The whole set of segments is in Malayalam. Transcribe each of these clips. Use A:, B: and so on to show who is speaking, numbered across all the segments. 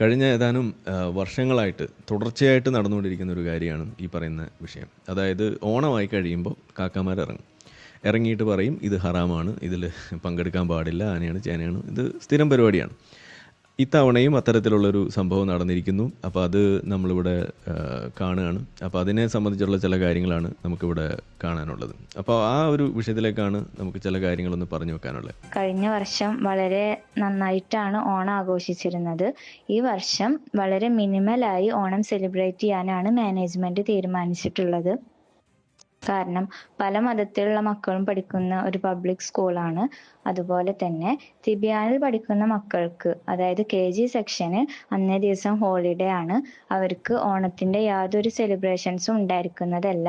A: കഴിഞ്ഞ ഏതാനും വർഷങ്ങളായിട്ട് തുടർച്ചയായിട്ട് നടന്നുകൊണ്ടിരിക്കുന്ന ഒരു കാര്യമാണ് ഈ പറയുന്ന വിഷയം. അതായത് ഓണമായി കഴിയുമ്പോൾ കാക്കാമാർ ഇറങ്ങും. ഇറങ്ങിയിട്ട് പറയും ഇത് ഹറാമാണ്. ഇതിൽ പങ്കെടുക്കാൻ പാടില്ല. ആനയാണ് ചേനയാണ്. ഇത് സ്ഥിരം പരിപാടിയാണ്. ഇത്തവണയും അത്തരത്തിലുള്ളൊരു സംഭവം നടന്നിരിക്കുന്നു. അപ്പോൾ അത് നമ്മളിവിടെ കാണുകയാണ്. അപ്പോൾ അതിനെ സംബന്ധിച്ചുള്ള ചില കാര്യങ്ങളാണ് നമുക്കിവിടെ കാണാനുള്ളത്. അപ്പോൾ ആ ഒരു വിഷയത്തിലേക്കാണ് നമുക്ക് ചില കാര്യങ്ങളൊന്ന് പറഞ്ഞു വെക്കാനുള്ളത്.
B: കഴിഞ്ഞ വർഷം വളരെ നന്നായിട്ടാണ് ഓണം ആഘോഷിച്ചിരുന്നത്. ഈ വർഷം വളരെ മിനിമലായി ഓണം സെലിബ്രേറ്റ് ചെയ്യാനാണ് മാനേജ്മെന്റ് തീരുമാനിച്ചിട്ടുള്ളത്. കാരണം പല മതത്തിലുള്ള മക്കളും പഠിക്കുന്ന ഒരു പബ്ലിക് സ്കൂളാണ് അതുപോലെ തന്നെ തിബിയാനിൽ പഠിക്കുന്ന മക്കൾക്ക് അതായത് കെ ജി സെക്ഷന് അന്നേ ദിവസം ഹോളിഡേ ആണ്. അവർക്ക് ഓണത്തിന്റെ യാതൊരു സെലിബ്രേഷൻസും ഉണ്ടായിരിക്കുന്നതല്ല.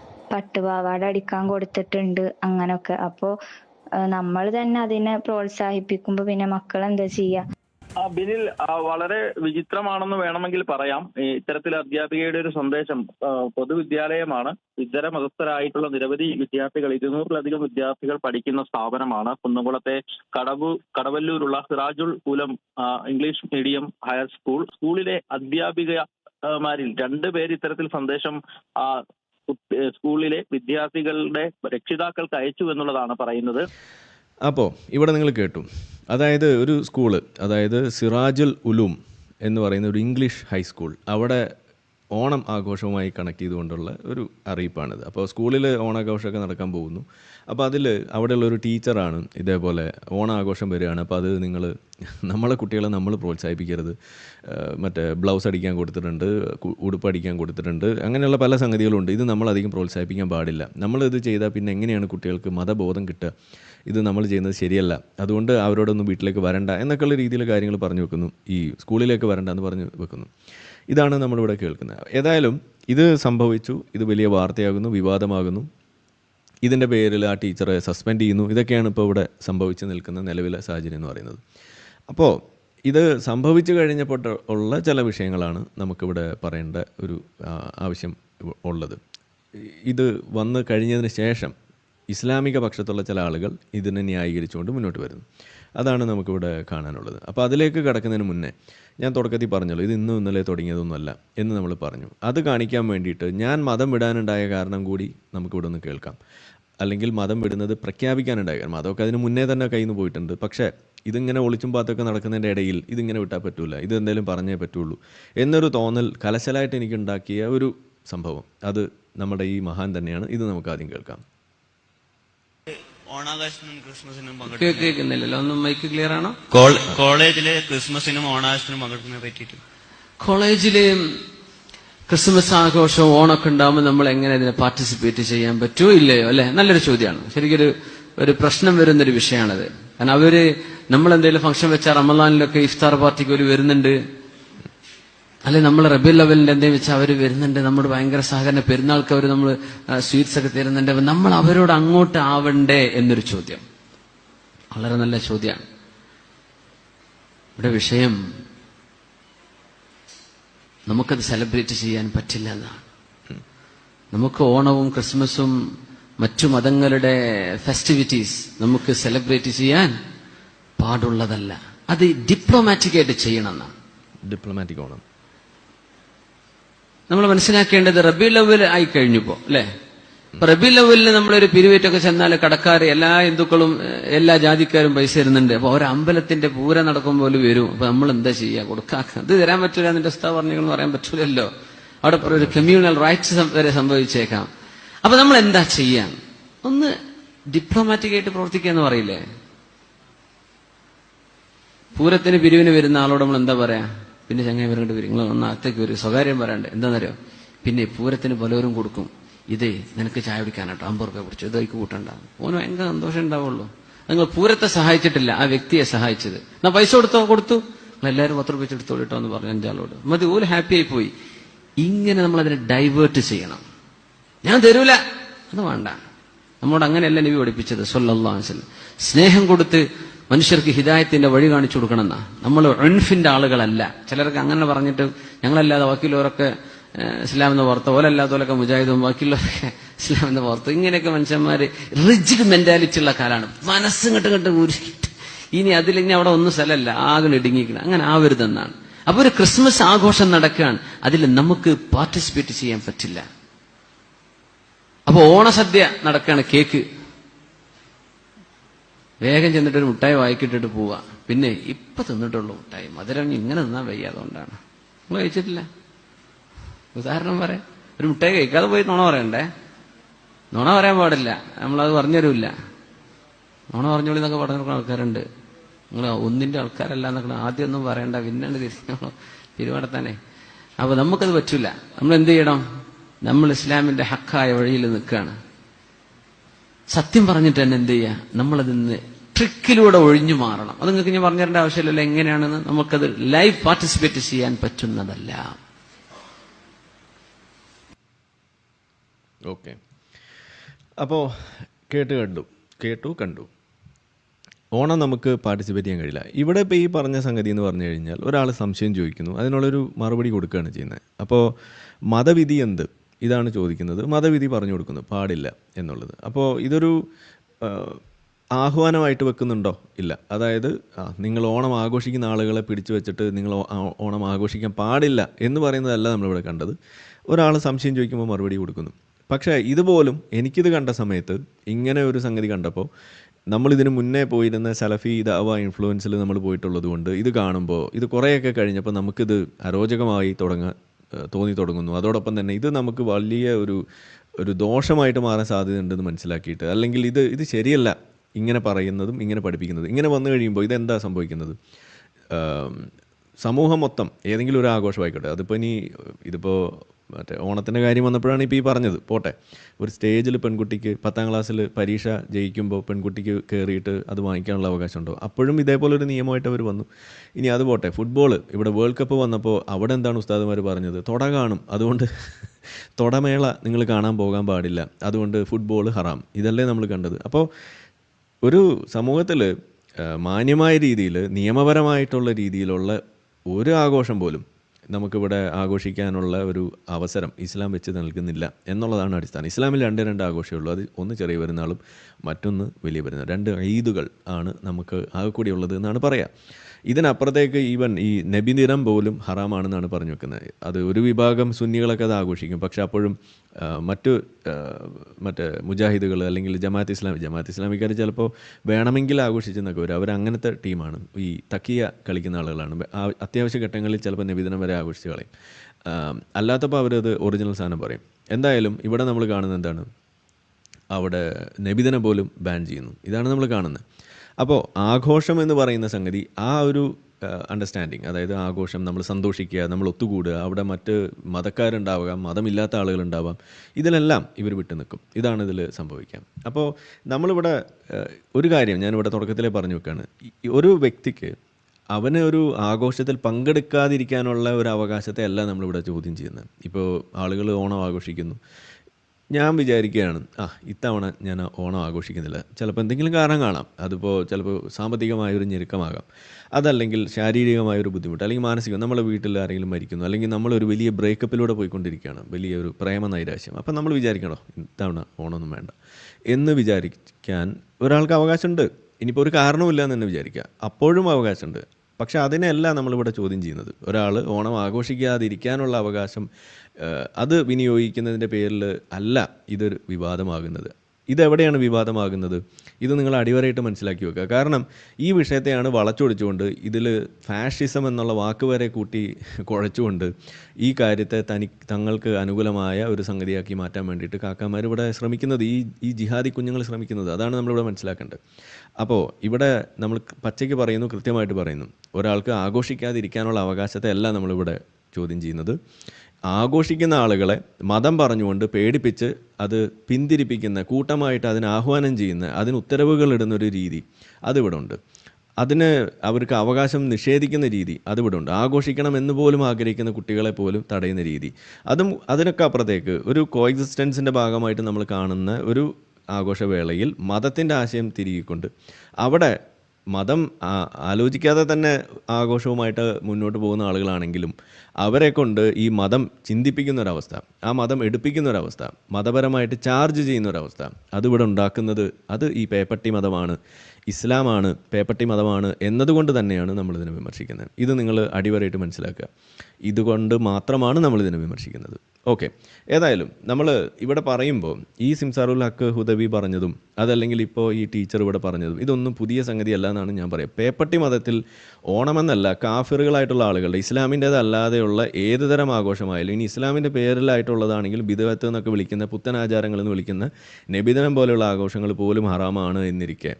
B: പട്ടുപാവാട അടിക്കാൻ കൊടുത്തിട്ടുണ്ട് അങ്ങനൊക്കെ. അപ്പോ നമ്മൾ തന്നെ അതിനെ പ്രോത്സാഹിപ്പിക്കുമ്പോ പിന്നെ മക്കൾ എന്താ ചെയ്യാ
C: ബിനിൽ വളരെ വിചിത്രമാണെന്ന് വേണമെങ്കിൽ പറയാം. ഇത്തരത്തിൽ അധ്യാപികയുടെ ഒരു സന്ദേശം പൊതുവിദ്യാലയമാണ്. ഇതര മതസ്ഥരായിട്ടുള്ള നിരവധി വിദ്യാർത്ഥികൾ ഇരുന്നൂറിലധികം വിദ്യാർത്ഥികൾ പഠിക്കുന്ന സ്ഥാപനമാണ്. കുന്നംകുളത്തെ കടവു കടവല്ലൂരുള്ള Sirajul Ulam English medium higher school. സ്കൂളിലെ അധ്യാപിക മാരിൽ രണ്ടുപേർ ഇത്തരത്തിൽ സന്ദേശം സ്കൂളിലെ വിദ്യാർത്ഥികളുടെ രക്ഷിതാക്കൾക്ക് അയച്ചു എന്നുള്ളതാണ് പറയുന്നത്.
A: അപ്പോൾ ഇവിടെ നിങ്ങൾ കേട്ടു. അതായത് ഒരു സ്കൂൾ അതായത് സിറാജുൽ ഉലൂം എന്ന് പറയുന്ന ഒരു ഇംഗ്ലീഷ് ഹൈസ്കൂൾ അവിടെ ഓണം ആഘോഷവുമായി കണക്ട് ചെയ്തുകൊണ്ടുള്ള ഒരു അറിയിപ്പാണിത്. അപ്പോൾ സ്കൂളിൽ ഓണാഘോഷമൊക്കെ നടക്കാൻ പോകുന്നു. അപ്പോൾ അതിൽ അവിടെയുള്ള ഒരു ടീച്ചറാണ് ഇതേപോലെ ഓണാഘോഷം വരികയാണ്. അപ്പോൾ അത് നിങ്ങൾ നമ്മളെ കുട്ടികളെ നമ്മൾ പ്രോത്സാഹിപ്പിക്കരുത്. മറ്റേ ബ്ലൗസ് അടിക്കാൻ കൊടുത്തിട്ടുണ്ട് ഉടുപ്പ് അടിക്കാൻ കൊടുത്തിട്ടുണ്ട് അങ്ങനെയുള്ള പല സംഗതികളുണ്ട്. ഇത് നമ്മളധികം പ്രോത്സാഹിപ്പിക്കാൻ പാടില്ല. നമ്മളിത് ചെയ്താൽ പിന്നെ എങ്ങനെയാണ് കുട്ടികൾക്ക് മതബോധം കിട്ടുക? ഇത് നമ്മൾ ചെയ്യുന്നത് ശരിയല്ല. അതുകൊണ്ട് അവരോടൊന്നും വീട്ടിലേക്ക് വരണ്ട എന്നൊക്കെയുള്ള രീതിയിൽ കാര്യങ്ങൾ പറഞ്ഞു വെക്കുന്നു. ഈ സ്കൂളിലേക്ക് വരണ്ട എന്ന് പറഞ്ഞു വെക്കുന്നു. ഇതാണ് നമ്മളിവിടെ കേൾക്കുന്നത്. ഏതായാലും ഇത് സംഭവിച്ചു ഇത് വലിയ വാർത്തയാകുന്നു വിവാദമാകുന്നു. ഇതിന്റെ പേരിൽ ആ ടീച്ചറെ സസ്പെൻഡ് ചെയ്യുന്നു. ഇതൊക്കെയാണ് ഇപ്പോൾ ഇവിടെ സംഭവിച്ചു നിൽക്കുന്ന നിലവിലെ സാഹചര്യം എന്ന് പറയുന്നത്. അപ്പോൾ ഇത് സംഭവിച്ചു കഴിഞ്ഞപ്പോൾ ഉള്ള ചില വിഷയങ്ങളാണ് നമുക്കിവിടെ പറയേണ്ട ഒരു ആവശ്യം ഉള്ളത്. ഇത് വന്ന് കഴിഞ്ഞതിന് ശേഷം ഇസ്ലാമിക പക്ഷത്തുള്ള ചില ആളുകൾ ഇതിനെ ന്യായീകരിച്ചുകൊണ്ട് മുന്നോട്ട് വരുന്നു. അതാണ് നമുക്കിവിടെ കാണാനുള്ളത്. അപ്പോൾ അതിലേക്ക് കിടക്കുന്നതിന് മുന്നേ ഞാൻ തുടക്കത്തിൽ പറഞ്ഞല്ലോ ഇത് ഇന്നും ഇന്നലെ തുടങ്ങിയതൊന്നുമല്ല എന്ന് നമ്മൾ പറഞ്ഞു. അത് കാണിക്കാൻ വേണ്ടിയിട്ട് ഞാൻ മതം വിടാനുണ്ടായ കാരണം കൂടി നമുക്കിവിടെ ഒന്ന് കേൾക്കാം. അല്ലെങ്കിൽ മതം വിടുന്നത് പ്രഖ്യാപിക്കാനുണ്ടായ കാരണം അതൊക്കെ അതിന് മുന്നേ തന്നെ കയ്യിൽ നിന്ന് പോയിട്ടുണ്ട്. പക്ഷേ ഇതിങ്ങനെ ഒളിച്ചും പാത്തൊക്കെ നടക്കുന്നതിന്റെ ഇടയിൽ ഇതിങ്ങനെ വിട്ടാൽ പറ്റൂല ഇത് എന്തെങ്കിലും പറഞ്ഞേ പറ്റുള്ളൂ എന്നൊരു തോന്നൽ കലശലായിട്ട് എനിക്കുണ്ടാക്കിയ ഒരു സംഭവം. അത് നമ്മുടെ ഈ മഹാൻ തന്നെയാണ്. ഇത് നമുക്ക് ആദ്യം കേൾക്കാം.
D: ഓണാഘോഷത്തിനും ക്രിസ്മസിനും
E: കേ-
D: പങ്കെടുക്കുന്ന
E: കേൾക്കുന്നില്ലല്ലോ. ഒന്ന് മൈക്ക് ക്ലിയർ ആണോ?
D: കോളേജിലെ ക്രിസ്മസിനും ഓണാഘോഷത്തിനും പങ്കെടുക്കുന്നതിനെ പറ്റിയിട്ട്.
E: കോളേജിലെ ക്രിസ്മസ് ആഘോഷം ഓണൊക്കെ ഉണ്ടാകുമ്പോൾ നമ്മൾ എങ്ങനെ ഇതിനെ പാർട്ടിസിപ്പേറ്റ് ചെയ്യാൻ പറ്റുമോ ഇല്ലയോ അല്ലെ? നല്ലൊരു ചോദ്യമാണ്. ശരിക്കൊരു ഒരു പ്രശ്നം വരുന്നൊരു വിഷയമാണത്. കാരണം അവർ നമ്മൾ എന്തെങ്കിലും ഫംഗ്ഷൻ വെച്ചാൽ റമദാനിലൊക്കെ ഇഫ്താർ പാർട്ടിക്ക് ഒരു വരുന്നുണ്ട്. അല്ലെ നമ്മൾ റബി ലെവലിന്റെ എന്തെങ്കിലും വെച്ചാൽ അവർ വരുന്നുണ്ട്. നമ്മുടെ ഭയങ്കര സഹകരണ പെരുന്നാൾക്ക് അവർ നമ്മൾ സ്വീറ്റ്സ് ഒക്കെ തരുന്നുണ്ട്. നമ്മൾ അവരോട് അങ്ങോട്ട് ആവണ്ടേ എന്നൊരു ചോദ്യം. വളരെ നല്ല ചോദ്യമാണ് ഇവിടെ വിഷയം നമുക്കത് സെലിബ്രേറ്റ് ചെയ്യാൻ പറ്റില്ല എന്നാണ്. നമുക്ക് ഓണവും ക്രിസ്മസും മറ്റു മതങ്ങളുടെ ഫെസ്റ്റിവിറ്റീസ് നമുക്ക് സെലിബ്രേറ്റ് ചെയ്യാൻ പാടുള്ളതല്ല. അത് ഡിപ്ലോമാറ്റിക്കായിട്ട് ചെയ്യണം എന്നാണ്.
A: ഡിപ്ലോമാറ്റിക് ഓണം.
E: നമ്മൾ മനസ്സിലാക്കേണ്ടത് റബി ലവൽ ആയി കഴിഞ്ഞപ്പോ അല്ലെ? റബി ലവലിന് നമ്മളൊരു പിരിവേറ്റൊക്കെ ചെന്നാൽ കടക്കാർ എല്ലാ ഹിന്ദുക്കളും എല്ലാ ജാതിക്കാരും പൈസ തരുന്നുണ്ട്. അപ്പൊ അമ്പലത്തിന്റെ പൂര നടക്കുമ്പോൾ വരും. അപ്പൊ നമ്മൾ എന്താ ചെയ്യുക കൊടുക്കാക്ക. അത് തരാൻ പറ്റില്ല എന്നിട്ട് ഉസ്താ പറഞ്ഞെന്ന് പറയാൻ പറ്റൂലല്ലോ. അവിടെ ഒരു കമ്മ്യൂണൽ റൈറ്റ്സ് വരെ സംഭവിച്ചേക്കാം. അപ്പൊ നമ്മൾ എന്താ ചെയ്യാൻ ഒന്ന് ഡിപ്ലോമാറ്റിക് ആയിട്ട് പ്രവർത്തിക്കുക എന്ന് പറയില്ലേ? പൂരത്തിന് പിരിവിന് വരുന്ന ആളോട് നമ്മൾ എന്താ പറയാ? പിന്നെ ചങ്ങായി പറഞ്ഞിട്ട് വരും നിങ്ങൾ ഒന്ന് അകത്തേക്ക് വരും. സ്വകാര്യം പറയണ്ട. എന്താണെന്നറിയോ? പിന്നെ പൂരത്തിന് പലവരും കൊടുക്കും. ഇതേ നിനക്ക് ചായ കുടിക്കാനാട്ടോ അമ്പത് റുപ്യ കുടിച്ചു ഇതേക്ക് കൂട്ടണ്ട. ഓന് ഭയങ്കര സന്തോഷം ഉണ്ടാവുള്ളൂ. നിങ്ങൾ പൂരത്തെ സഹായിച്ചിട്ടില്ല ആ വ്യക്തിയെ സഹായിച്ചത്. എന്നാ പൈസ കൊടുത്തോ കൊടുത്തു. നിങ്ങൾ എല്ലാവരും പത്ത് റുപ്യ എടുത്തോളിട്ടോ എന്ന് പറഞ്ഞു അഞ്ചാളോട്. മതി ഓൽ ഹാപ്പി ആയി പോയി. ഇങ്ങനെ നമ്മൾ അതിനെ ഡൈവേർട്ട് ചെയ്യണം. ഞാൻ തരൂല. അത് വേണ്ട. നമ്മോട് അങ്ങനെയല്ല നബി പഠിപ്പിച്ചത് സ്വല്ലാസ് സ്നേഹം കൊടുത്ത് മനുഷ്യർക്ക് ഹിദായത്തിന്റെ വഴി കാണിച്ചു കൊടുക്കണമെന്നാ. നമ്മൾ ഉൻഫിന്റെ ആളുകളല്ല. ചിലർക്ക് അങ്ങനെ പറഞ്ഞിട്ട് ഞങ്ങളല്ലാതെ ബാക്കിയുള്ളവരൊക്കെ ഇസ്ലാം എന്ന് പുറത്ത് ഓലല്ലാത്തവരൊക്കെ മുജാഹിദും ബാക്കിയുള്ളവരൊക്കെ എന്ന് പുറത്ത് ഇങ്ങനെയൊക്കെ മനുഷ്യന്മാര് റിജിഡ് മെന്റാലിറ്റി ഉള്ള കാലാണ്. മനസ്സും കെട്ട് കെട്ട് ഉരുക്കിട്ട് ഇനി അതിലിനി അവിടെ ഒന്നും സ്ഥലമല്ല ആകെ ഇടുങ്ങിക്കണം അങ്ങനെ ആവരുതെന്നാണ്. അപ്പൊ ഒരു ക്രിസ്മസ് ആഘോഷം നടക്കുകയാണ്. അതിൽ നമുക്ക് പാർട്ടിസിപ്പേറ്റ് ചെയ്യാൻ പറ്റില്ല. അപ്പൊ ഓണസദ്യ നടക്കുകയാണ് കേക്ക്. വേഗം ചെന്നിട്ട് ഒരു മുട്ടായി വായിക്കിട്ടിട്ട് പോവുക. പിന്നെ ഇപ്പൊ തിന്നിട്ടുള്ളൂ മുട്ടായി. മധുരം ഇങ്ങനെ നിന്നാ വയ്യ അതുകൊണ്ടാണ്. നിങ്ങൾ കഴിച്ചിട്ടില്ല? ഉദാഹരണം പറയാം. ഒരു മുട്ടായി കഴിക്കാതെ പോയി നുണ പറയണ്ടേ? നുണ പറയാൻ പാടില്ല. നമ്മളത് പറഞ്ഞുതരൂല്ല. നുണ പറഞ്ഞോളി എന്നൊക്കെ പറഞ്ഞു കൊടുക്കുന്ന ആൾക്കാരുണ്ട്. നിങ്ങൾ ഒന്നിന്റെ ആൾക്കാരല്ല എന്നൊക്കെ ആദ്യം ഒന്നും പറയണ്ട. പിന്നാണ് തിരിച്ചോളൂ തിരുവടത്താനേ അപ്പൊ നമുക്കത് പറ്റില്ല നമ്മൾ എന്ത് ചെയ്യണം? നമ്മൾ ഇസ്ലാമിന്റെ ഹക്കായ വഴിയിൽ നിൽക്കുകയാണ്. സത്യം പറഞ്ഞിട്ട് തന്നെ എന്ത് ചെയ്യുക? നമ്മളതിന്ന് ട്രിക്കിലൂടെ ഒഴിഞ്ഞു മാറണം. അത് നിങ്ങൾക്ക് ഞാൻ പറഞ്ഞു തരേണ്ട ആവശ്യമില്ലല്ലോ എങ്ങനെയാണെന്ന്. നമുക്കത് ലൈവ് പാർട്ടിസിപ്പേറ്റ് ചെയ്യാൻ പറ്റുന്നതല്ല.
A: ഓക്കെ അപ്പോ കേട്ട് കണ്ടു. കേട്ടു കണ്ടു. ഓണം നമുക്ക് പാർട്ടിസിപ്പേറ്റ് ചെയ്യാൻ കഴിയില്ല. ഇവിടെ ഇപ്പോൾ ഈ പറഞ്ഞ സംഗതി എന്ന് പറഞ്ഞു കഴിഞ്ഞാൽ ഒരാൾ സംശയം ചോദിക്കുന്നു. അതിനുള്ളൊരു മറുപടി കൊടുക്കുകയാണ് ചെയ്യുന്നത്. അപ്പോൾ മതവിധി എന്ത്? ഇതാണ് ചോദിക്കുന്നത്. മതവിധി പറഞ്ഞു കൊടുക്കുന്നു. പാടില്ല എന്നുള്ളത്. അപ്പോൾ ഇതൊരു ആഹ്വാനമായിട്ട് വെക്കുന്നുണ്ടോ? ഇല്ല. അതായത് ആ, നിങ്ങൾ ഓണം ആഘോഷിക്കുന്ന ആളുകളെ പിടിച്ചു വെച്ചിട്ട് നിങ്ങൾ ഓണം ആഘോഷിക്കാൻ പാടില്ല എന്ന് പറയുന്നതല്ല നമ്മളിവിടെ കണ്ടത്. ഒരാൾ സംശയം ചോദിക്കുമ്പോൾ മറുപടി കൊടുക്കുന്നു. പക്ഷേ ഇതുപോലും എനിക്കിത് കണ്ട സമയത്ത് ഇങ്ങനെ ഒരു സംഗതി കണ്ടപ്പോൾ നമ്മളിതിന് മുന്നേ പോയിരുന്ന സലഫി ദാവ ഇൻഫ്ലുവൻസിൽ നമ്മൾ പോയിട്ടുള്ളത് കൊണ്ട് ഇത് കാണുമ്പോൾ ഇത് കുറേയൊക്കെ കഴിഞ്ഞപ്പോൾ നമുക്കിത് അരോചകമായി തുടങ്ങാൻ തോന്നി തുടങ്ങുന്നു. അതോടൊപ്പം തന്നെ ഇത് നമുക്ക് വലിയ ഒരു ഒരു ദോഷമായിട്ട് മാറാൻ സാധ്യതയുണ്ടെന്ന് മനസ്സിലാക്കിയിട്ട് അല്ലെങ്കിൽ ഇത് ഇത് ശരിയല്ല ഇങ്ങനെ പറയുന്നതും ഇങ്ങനെ പഠിപ്പിക്കുന്നതും. ഇങ്ങനെ വന്നു കഴിയുമ്പോൾ ഇതെന്താ സംഭവിക്കുന്നത്? സമൂഹം മൊത്തം ഏതെങ്കിലും ഒരു ആഘോഷമായിക്കോട്ടെ അതിപ്പോൾ ഇനി ഇതിപ്പോൾ മറ്റേ ഓണത്തിന്റെ കാര്യം വന്നപ്പോഴാണ് ഇപ്പോൾ ഈ പറഞ്ഞത്. പോട്ടെ ഒരു സ്റ്റേജിൽ പെൺകുട്ടിക്ക് പത്താം ക്ലാസ്സിൽ പരീക്ഷ ജയിക്കുമ്പോൾ പെൺകുട്ടിക്ക് കയറിയിട്ട് അത് വാങ്ങിക്കാനുള്ള അവകാശമുണ്ടോ? അപ്പോഴും ഇതേപോലെ ഒരു നിയമമായിട്ട് അവർ വന്നു. ഇനി അത് പോട്ടെ ഫുട്ബോൾ ഇവിടെ വേൾഡ് കപ്പ് വന്നപ്പോൾ അവിടെ എന്താണ് ഉസ്താദുമാർ പറഞ്ഞത്? തൊട കാണും. അതുകൊണ്ട് തൊടമേള നിങ്ങൾ കാണാൻ പോകാൻ പാടില്ല. അതുകൊണ്ട് ഫുട്ബോൾ ഹറാം. ഇതല്ലേ നമ്മൾ കണ്ടത്. അപ്പോൾ ഒരു സമൂഹത്തിൽ മാന്യമായ രീതിയിൽ നിയമപരമായിട്ടുള്ള രീതിയിലുള്ള ഒരു ആഘോഷം പോലും നമുക്കിവിടെ ആഘോഷിക്കാനുള്ള ഒരു അവസരം ഇസ്ലാം വെച്ച് നൽകുന്നില്ല എന്നുള്ളതാണ് അടിസ്ഥാനം. ഇസ്ലാമിൽ രണ്ട് രണ്ട് ആഘോഷമേ ഉള്ളൂ. അത് ഒന്ന് ചെറിയ പെരുന്നാളും മറ്റൊന്ന് വലിയ പെരുന്നാൾ രണ്ട് ഈദുകൾ ആണ് നമുക്ക് ആകെ കൂടി ഉള്ളത് എന്നാണ് പറയുക ഇതിനപ്പുറത്തേക്ക് ഈവൻ ഈ നബിദിനം പോലും ഹറാമാണെന്നാണ് പറഞ്ഞു വെക്കുന്നത്. അത് ഒരു വിഭാഗം സുന്നികളൊക്കെ അത് ആഘോഷിക്കും. പക്ഷെ അപ്പോഴും മറ്റു മറ്റേ മുജാഹിദുകൾ അല്ലെങ്കിൽ ജമാഅത്ത് ഇസ്ലാമി ജമാഅത്ത് ഇസ്ലാമിക്കാർ ചിലപ്പോൾ വേണമെങ്കിൽ ആഘോഷിച്ചെന്നൊക്കെ വരും. അവർ അങ്ങനത്തെ ടീമാണ്. ഈ തക്കിയ കളിക്കുന്ന ആളുകളാണ്. അത്യാവശ്യ ഘട്ടങ്ങളിൽ ചിലപ്പോൾ നബിദിനം വരെ ആഘോഷിച്ച് കളയും. അല്ലാത്തപ്പോൾ അവരത് ഒറിജിനൽ സാധനം പറയും. എന്തായാലും ഇവിടെ നമ്മൾ കാണുന്നത് എന്താണ്? അവിടെ നബിദിനം പോലും ബാൻ ചെയ്യുന്നു. ഇതാണ് നമ്മൾ കാണുന്നത്. അപ്പോൾ ആഘോഷം എന്ന് പറയുന്ന സംഗതി ആ ഒരു അണ്ടർസ്റ്റാൻഡിങ് അതായത് ആഘോഷം നമ്മൾ സന്തോഷിക്കുക നമ്മൾ ഒത്തുകൂടുക അവിടെ മറ്റ് മതക്കാരുണ്ടാവാം മതമില്ലാത്ത ആളുകളുണ്ടാവാം ഇതിലെല്ലാം ഇവർ വിട്ടു നിൽക്കും. ഇതാണ് ഇതിൽ സംഭവിക്കാം അപ്പോൾ നമ്മളിവിടെ ഒരു കാര്യം ഞാനിവിടെ തുടക്കത്തിലേ പറഞ്ഞു വെക്കുകയാണ് ഒരു വ്യക്തിക്ക് അവനെ ഒരു ആഘോഷത്തിൽ പങ്കെടുക്കാതിരിക്കാനുള്ള ഒരു അവകാശത്തെ അല്ല നമ്മളിവിടെ ചോദ്യം ചെയ്യുന്നത്. ഇപ്പോൾ ആളുകൾ ഓണം ആഘോഷിക്കുന്നു. ഞാൻ വിചാരിക്കുകയാണ് ആ ഇത്തവണ ഞാൻ ഓണം ആഘോഷിക്കുന്നില്ല. ചിലപ്പോൾ എന്തെങ്കിലും കാരണം കാണാം. അതിപ്പോൾ ചിലപ്പോൾ സാമ്പത്തികമായൊരു ഞെരുക്കമാകാം. അതല്ലെങ്കിൽ ശാരീരികമായൊരു ബുദ്ധിമുട്ട് അല്ലെങ്കിൽ മാനസികം. നമ്മളെ വീട്ടിൽ ആരെങ്കിലും മരിക്കുന്നു അല്ലെങ്കിൽ നമ്മളൊരു വലിയ ബ്രേക്കപ്പിലൂടെ പോയിക്കൊണ്ടിരിക്കുകയാണ് വലിയൊരു പ്രേമ നൈരാശ്യം. അപ്പം നമ്മൾ വിചാരിക്കണോ ഇത്തവണ ഓണമൊന്നും വേണ്ട എന്ന് വിചാരിക്കാൻ ഒരാൾക്ക് അവകാശമുണ്ട്. ഇനിയിപ്പോൾ ഒരു കാരണവുമില്ല എന്ന് തന്നെ വിചാരിക്കുക. അപ്പോഴും അവകാശമുണ്ട്. പക്ഷെ അതിനെയല്ല നമ്മളിവിടെ ചോദ്യം ചെയ്യുന്നത്. ഒരാൾ ഓണം ആഘോഷിക്കാതിരിക്കാനുള്ള അവകാശം അത് വിനിയോഗിക്കുന്നതിന്റെ പേരിൽ അല്ല ഇതൊരു വിവാദമാകുന്നത്. ഇതെവിടെയാണ് വിവാദമാകുന്നത്? ഇത് നിങ്ങൾ അടിവരയിട്ട് മനസ്സിലാക്കി വെക്കുക. കാരണം ഈ വിഷയത്തെയാണ് വളച്ചൊടിച്ചുകൊണ്ട് ഇതിൽ ഫാഷിസം എന്നുള്ള വാക്ക് വരെ കൂട്ടി കുഴച്ചുകൊണ്ട് ഈ കാര്യത്തെ തനി തങ്ങൾക്ക് അനുകൂലമായ ഒരു സംഗതിയാക്കി മാറ്റാൻ വേണ്ടിയിട്ട് കാക്കാമാർ ഇവിടെ ശ്രമിക്കുന്നത് ഈ ഈ ജിഹാദി കുഞ്ഞുങ്ങൾ ശ്രമിക്കുന്നത്. അതാണ് നമ്മളിവിടെ മനസ്സിലാക്കേണ്ടത്. അപ്പോൾ ഇവിടെ നമ്മൾ പച്ചയ്ക്ക് പറയുന്നു കൃത്യമായിട്ട് പറയുന്നു. ഒരാൾക്ക് ആഘോഷിക്കാതിരിക്കാനുള്ള അവകാശത്തെ അല്ല നമ്മളിവിടെ ചോദ്യം ചെയ്യുന്നത്. ആഘോഷിക്കുന്ന ആളുകളെ മതം പറഞ്ഞുകൊണ്ട് പേടിപ്പിച്ച് അത് പിന്തിരിപ്പിക്കുന്ന കൂട്ടമായിട്ട് അതിന് ആഹ്വാനം ചെയ്യുന്ന അതിന് ഉത്തരവുകൾ ഇടുന്ന ഒരു രീതി അതിവിടെ ഉണ്ട്. അതിന് അവർക്ക് അവകാശം നിഷേധിക്കുന്ന രീതി അതിവിടെ ഉണ്ട്. ആഘോഷിക്കണം എന്ന് പോലും ആഗ്രഹിക്കുന്ന കുട്ടികളെ പോലും തടയുന്ന രീതി. അതും അതിനൊക്കെ അപ്പുറത്തേക്ക് ഒരു കോ എക്സിസ്റ്റൻസിന്റെ ഭാഗമായിട്ട് നമ്മൾ കാണുന്ന ഒരു ആഘോഷവേളയിൽ മതത്തിന്റെ ആശയം തിരികിക്കൊണ്ട് അവിടെ മതം ആലോചിക്കാതെ തന്നെ ആഘോഷവുമായിട്ട് മുന്നോട്ട് പോകുന്ന ആളുകളാണെങ്കിലും അവരെ കൊണ്ട് ഈ മതം ചിന്തിപ്പിക്കുന്ന ഒരവസ്ഥ ആ മതം എടുപ്പിക്കുന്ന ഒരവസ്ഥ മതപരമായിട്ട് ചാർജ് ചെയ്യുന്ന ഒരവസ്ഥ അതിവിടെ ഉണ്ടാക്കുന്നത് അത് ഈ പേപ്പട്ടി മതമാണ് ഇസ്ലാമാണ് പേപ്പട്ടി മതമാണ് എന്നതുകൊണ്ട് തന്നെയാണ് നമ്മളിതിനെ വിമർശിക്കുന്നത്. ഇത് നിങ്ങൾ അടിവരയിട്ട് മനസ്സിലാക്കുക. ഇതുകൊണ്ട് മാത്രമാണ് നമ്മളിതിനെ വിമർശിക്കുന്നത്. ഓക്കെ ഏതായാലും നമ്മൾ ഇവിടെ പറയുമ്പോൾ ഈ സിംസാറുൽ ഹക്ക് ഹുദവി പറഞ്ഞതും അതല്ലെങ്കിൽ ഇപ്പോൾ ഈ ടീച്ചർ ഇവിടെ പറഞ്ഞതും ഇതൊന്നും പുതിയ സംഗതി അല്ല എന്നാണ് ഞാൻ പറയുക. പേപ്പട്ടി മതത്തിൽ ഓണമെന്നല്ല കാഫിറുകളായിട്ടുള്ള ആളുകളുടെ ഇസ്ലാമിന്റേതല്ലാതെയുള്ള ഏത് തരം ആഘോഷമായാലും ഇനി ഇസ്ലാമിന്റെ പേരിലായിട്ടുള്ളതാണെങ്കിൽ ബിദവത്ത് എന്നൊക്കെ വിളിക്കുന്ന പുത്തൻ ആചാരങ്ങൾ എന്ന് വിളിക്കുന്ന നബിദിനം പോലെയുള്ള ആഘോഷങ്ങൾ പോലും ഹറാമാണ് എന്നിരിക്കെ.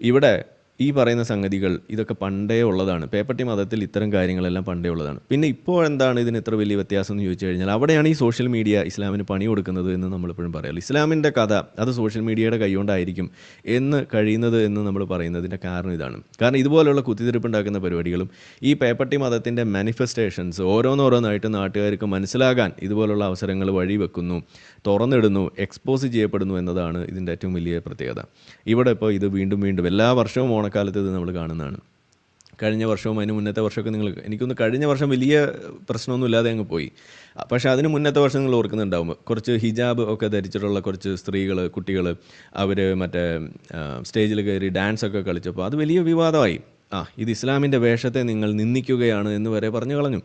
A: ഇവിടെ ഈ പറയുന്ന സംഗതികൾ ഇതൊക്കെ പണ്ടേ ഉള്ളതാണ്. പേപ്പട്ടി മതത്തിൽ ഇത്തരം കാര്യങ്ങളെല്ലാം പണ്ടേ ഉള്ളതാണ്. പിന്നെ ഇപ്പോൾ എന്താണ് ഇതിന് ഇത്ര വലിയ വ്യത്യാസം എന്ന് ചോദിച്ചു കഴിഞ്ഞാൽ അവിടെയാണ് ഈ സോഷ്യൽ മീഡിയ ഇസ്ലാമിന് പണി കൊടുക്കുന്നത് എന്ന് നമ്മളെപ്പോഴും പറയാം ഇസ്ലാമിന്റെ കഥ അത് സോഷ്യൽ മീഡിയയുടെ കൈകൊണ്ടായിരിക്കും എന്ന് കഴിയുന്നത് എന്ന് നമ്മൾ പറയുന്നതിന്റെ കാരണം ഇതാണ്. കാരണം ഇതുപോലെയുള്ള കുത്തിത്തിരിപ്പുണ്ടാക്കുന്ന പരിപാടികളും ഈ പേപ്പട്ടി മതത്തിന്റെ മാനിഫെസ്റ്റേഷൻസ് ഓരോന്നോരോന്നായിട്ട് നാട്ടുകാർക്ക് മനസ്സിലാകാൻ ഇതുപോലുള്ള അവസരങ്ങൾ വഴിവെക്കുന്നു തുറന്നിടുന്നു എക്സ്പോസ് ചെയ്യപ്പെടുന്നു എന്നതാണ് ഇതിന്റെ ഏറ്റവും വലിയ പ്രത്യേകത. ഇവിടെ ഇപ്പോൾ ഇത് വീണ്ടും വീണ്ടും എല്ലാ വർഷവും ഓണക്കാലത്ത് ഇത് നമ്മൾ കാണുന്നതാണ്. കഴിഞ്ഞ വർഷവും അതിന് മുന്നത്തെ വർഷമൊക്കെ നിങ്ങൾ എനിക്കൊന്ന് കഴിഞ്ഞ വർഷം വലിയ പ്രശ്നമൊന്നും ഇല്ലാതെ അങ്ങ് പോയി. പക്ഷെ അതിന് മുന്നത്തെ വർഷം നിങ്ങൾ ഓർക്കുന്നുണ്ടാവും. കുറച്ച് ഹിജാബ് ഒക്കെ ധരിച്ചിട്ടുള്ള കുറച്ച് സ്ത്രീകൾ കുട്ടികൾ അവർ മറ്റേ സ്റ്റേജിൽ കയറി ഡാൻസ് ഒക്കെ കളിച്ചപ്പോൾ അത് വലിയ വിവാദമായി. ആ ഇത് ഇസ്ലാമിന്റെ വേഷത്തെ നിങ്ങൾ നിന്ദിക്കുകയാണ് എന്ന് വരെ പറഞ്ഞു കളഞ്ഞു.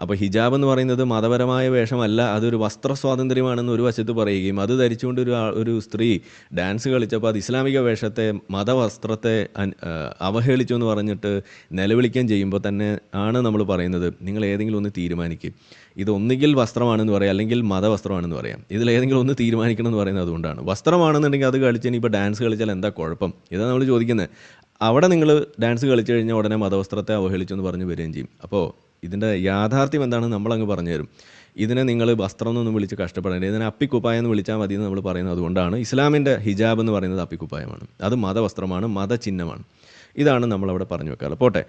A: അപ്പോൾ ഹിജാബ് എന്ന് പറയുന്നത് മതപരമായ വേഷമല്ല അതൊരു വസ്ത്ര സ്വാതന്ത്ര്യമാണെന്ന് ഒരു വശത്ത് പറയുകയും അത് ധരിച്ചുകൊണ്ട് ഒരു ഒരു സ്ത്രീ ഡാൻസ് കളിച്ചപ്പോൾ അത് ഇസ്ലാമിക വേഷത്തെ മതവസ്ത്രത്തെ അവഹേളിച്ചു എന്ന് പറഞ്ഞിട്ട് നിലവിളിക്കുകയും ചെയ്യുമ്പോൾ തന്നെ ആണ് നമ്മൾ പറയുന്നത്. നിങ്ങൾ ഏതെങ്കിലും ഒന്ന് തീരുമാനിക്കും. ഇത് ഒന്നുകിൽ വസ്ത്രമാണെന്ന് പറയാം അല്ലെങ്കിൽ മതവസ്ത്രമാണെന്ന് പറയാം. ഇതിൽ ഏതെങ്കിലും ഒന്ന് തീരുമാനിക്കണം എന്ന് പറയുന്നത് അതുകൊണ്ടാണ്. വസ്ത്രമാണെന്നുണ്ടെങ്കിൽ അത് കളിച്ച് ഇനിയിപ്പോൾ ഡാൻസ് കളിച്ചാൽ എന്താ കുഴപ്പം? ഇതാണ് നമ്മൾ ചോദിക്കുന്നത് അവിടെ നിങ്ങൾ ഡാൻസ് കളിച്ചു കഴിഞ്ഞാൽ ഉടനെ മതവസ്ത്രത്തെ അവഹേളിച്ചു എന്ന് പറഞ്ഞ് വരികയും ചെയ്യും. അപ്പോൾ ഇതിന്റെ യാഥാർത്ഥ്യം എന്താണെന്ന് നമ്മളങ്ങ് പറഞ്ഞു തരും. ഇതിനെ നിങ്ങൾ വസ്ത്രം എന്നൊന്നും വിളിച്ച് കഷ്ടപ്പെടേണ്ട. ഇതിനെ അപ്പിക്കുപ്പായം എന്ന് വിളിച്ചാൽ മതി എന്ന് നമ്മൾ പറയുന്നത് അതുകൊണ്ടാണ്. ഇസ്ലാമിന്റെ ഹിജാബ് എന്ന് പറയുന്നത് അപ്പിക്കുപ്പായമാണ്. അത് മതവസ്ത്രമാണ് മതചിഹ്നമാണ്. ഇതാണ് നമ്മളവിടെ പറഞ്ഞു വെക്കാറ്. പോട്ടെ.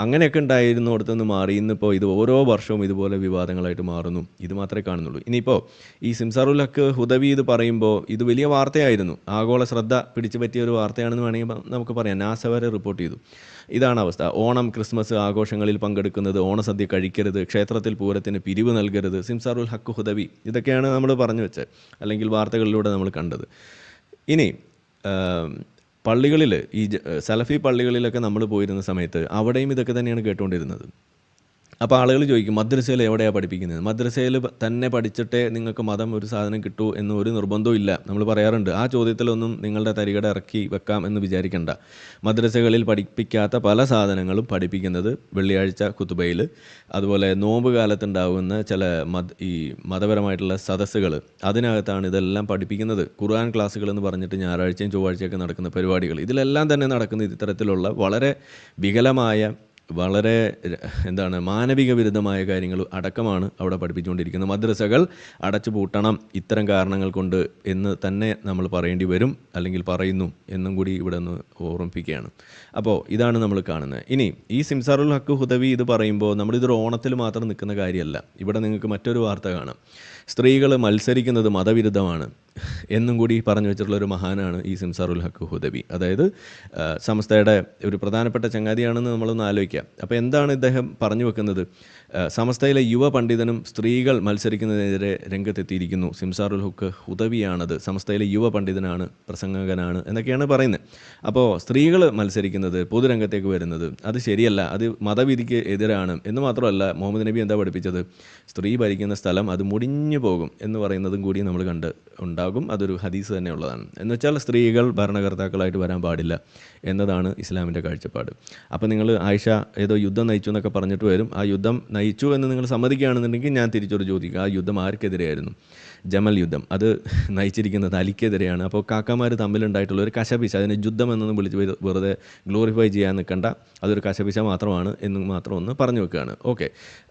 A: അങ്ങനെയൊക്കെ ഉണ്ടായിരുന്നു അടുത്തുനിന്ന് മാറി. ഇന്നിപ്പോൾ ഇത് ഓരോ വർഷവും ഇതുപോലെ വിവാദങ്ങളായിട്ട് മാറുന്നു. ഇത് മാത്രമേ കാണുന്നുള്ളൂ. ഇനിയിപ്പോൾ ഈ സിംസാറുൽ ഹക്ക് ഹുദവി ഇത് പറയുമ്പോൾ ഇത് വലിയ വാർത്തയായിരുന്നു. ആഗോള ശ്രദ്ധ പിടിച്ചു പറ്റിയ ഒരു വാർത്തയാണെന്ന് വേണമെങ്കിൽ നമുക്ക് പറയാം. നാസ വരെ റിപ്പോർട്ട് ചെയ്തു. ഇതാണ് അവസ്ഥ. ഓണം ക്രിസ്മസ് ആഘോഷങ്ങളിൽ പങ്കെടുക്കുന്നത് ഓണസദ്യ കഴിക്കരുത് ക്ഷേത്രത്തിൽ പൂരത്തിന് പിരിവ് നൽകരുത് സിംസാറുൽ ഹക്ക് ഹുദവി ഇതൊക്കെയാണ് നമ്മൾ പറഞ്ഞു വെച്ചത്. അല്ലെങ്കിൽ വാർത്തകളിലൂടെ നമ്മൾ കണ്ടത്. ഇനി പള്ളികളിൽ ഈ സലഫി പള്ളികളിലൊക്കെ നമ്മൾ പോയിരുന്ന സമയത്ത് അവിടെയും ഇതൊക്കെ തന്നെയാണ് കേട്ടുകൊണ്ടിരുന്നത് അപ്പോൾ ആളുകൾ ചോദിക്കും മദ്രസയിൽ എവിടെയാണ് പഠിപ്പിക്കുന്നത്? മദ്രസയിൽ തന്നെ പഠിച്ചിട്ടേ നിങ്ങൾക്ക് മതം ഒരു സാധനം കിട്ടൂ എന്ന് ഒരു നിർബന്ധവും ഇല്ല. നമ്മൾ പറയാറുണ്ട് ആ ചോദ്യത്തിലൊന്നും നിങ്ങളുടെ തരികട ഇറക്കി വെക്കാം എന്ന് വിചാരിക്കേണ്ട. മദ്രസകളിൽ പഠിപ്പിക്കാത്ത പല സാധനങ്ങളും പഠിപ്പിക്കുന്നത് വെള്ളിയാഴ്ച കുത്തുബയിൽ. അതുപോലെ നോമ്പ് കാലത്തുണ്ടാകുന്ന ചില മത ഈ മതപരമായിട്ടുള്ള സദസ്സുകൾ. അതിനകത്താണ് ഇതെല്ലാം പഠിപ്പിക്കുന്നത്. ഖുർആൻ ക്ലാസ്സുകൾ എന്ന് പറഞ്ഞിട്ട് ഞായറാഴ്ചയും ചൊവ്വാഴ്ചയൊക്കെ നടക്കുന്ന പരിപാടികൾ. ഇതിലെല്ലാം തന്നെ നടക്കുന്ന ഇത്തരത്തിലുള്ള വളരെ വികലമായ വളരെ എന്താണ് മാനവിക വിരുദ്ധമായ കാര്യങ്ങൾ അടക്കമാണ് അവിടെ പഠിപ്പിച്ചുകൊണ്ടിരിക്കുന്നത്. മദ്രസകൾ അടച്ചു പൂട്ടണം ഇത്തരം കാരണങ്ങൾ കൊണ്ട് എന്ന് തന്നെ നമ്മൾ പറയേണ്ടി വരും അല്ലെങ്കിൽ പറയുന്നു എന്നും കൂടി ഇവിടെ ഒന്ന് ഓർമ്മിപ്പിക്കുകയാണ്. അപ്പോൾ ഇതാണ് നമ്മൾ കാണുന്നത്. ഇനി ഈ സിംസാറുൽ ഹക്ക് ഹുദവി ഇത് പറയുമ്പോൾ നമ്മളിതൊരു ഓണത്തിൽ മാത്രം നിൽക്കുന്ന കാര്യമല്ല. ഇവിടെ നിങ്ങൾക്ക് മറ്റൊരു വാർത്ത കാണാം. സ്ത്രീകൾ മത്സരിക്കുന്നത് മതവിരുദ്ധമാണ്. എന്നും കൂടി പറഞ്ഞു വെച്ചിട്ടുള്ള ഒരു മഹാനാണ് ഈ സിംസാറുൽ ഹക്ക് ഹുദബി. അതായത് സമസ്തയുടെ ഒരു പ്രധാനപ്പെട്ട ചങ്ങാതിയാണെന്ന് നമ്മളൊന്ന് ആലോചിക്കാം. അപ്പോൾ എന്താണ് ഇദ്ദേഹം പറഞ്ഞു വെക്കുന്നത്? സമസ്തയിലെ യുവ പണ്ഡിതനും സ്ത്രീകൾ മത്സരിക്കുന്നതിനെതിരെ രംഗത്തെത്തിയിരിക്കുന്നു സിംസാറുൽ ഹുക്ക് ഹുദബിയാണത്. സമസ്തയിലെ യുവ പണ്ഡിതനാണ് പ്രസംഗകനാണ് എന്നൊക്കെയാണ് പറയുന്നത്. അപ്പോൾ സ്ത്രീകൾ മത്സരിക്കുന്നത് പൊതുരംഗത്തേക്ക് വരുന്നത് അത് ശരിയല്ല അത് മതവിധിക്ക് എതിരാണ്. എന്ന് മാത്രമല്ല മുഹമ്മദ് നബി എന്താ പഠിപ്പിച്ചത്? സ്ത്രീ ഭരിക്കുന്ന സ്ഥലം അത് മുടിഞ്ഞു പോകും എന്ന് പറയുന്നതും കൂടി നമ്മൾ കണ്ട് ഉണ്ടാകും. അതൊരു ഹദീസ് തന്നെ ഉള്ളതാണ് എന്ന് വെച്ചാൽ സ്ത്രീകൾ ഭരണകർത്താക്കളായിട്ട് വരാൻ പാടില്ല എന്നതാണ് ഇസ്ലാമിന്റെ കാഴ്ചപ്പാട്. അപ്പോൾ നിങ്ങൾ ആയിഷ ഏതോ യുദ്ധം നയിച്ചു എന്നൊക്കെ പറഞ്ഞിട്ട് വരും. ആ യുദ്ധം നയിച്ചു എന്ന് നിങ്ങൾ സമ്മതിക്കുകയാണെന്നുണ്ടെങ്കിൽ ഞാൻ തിരിച്ചൊരു ചോദിക്കുക ആ യുദ്ധം ആർക്കെതിരെയായിരുന്നു? ജമൽ യുദ്ധം. അത് നയിച്ചിരിക്കുന്നത് അലിക്കെതിരെയാണ്. അപ്പോൾ കാക്കമാർ തമ്മിലുണ്ടായിട്ടുള്ള ഒരു കശപിശ അതിനെ യുദ്ധം എന്നൊന്നും വിളിച്ച് വെറുതെ ഗ്ലോറിഫൈ ചെയ്യാൻ നിൽക്കണ്ട. അതൊരു കശപിശ മാത്രമാണ് എന്ന് മാത്രം ഒന്ന് പറഞ്ഞു വെക്കുകയാണ്. ഓക്കെ.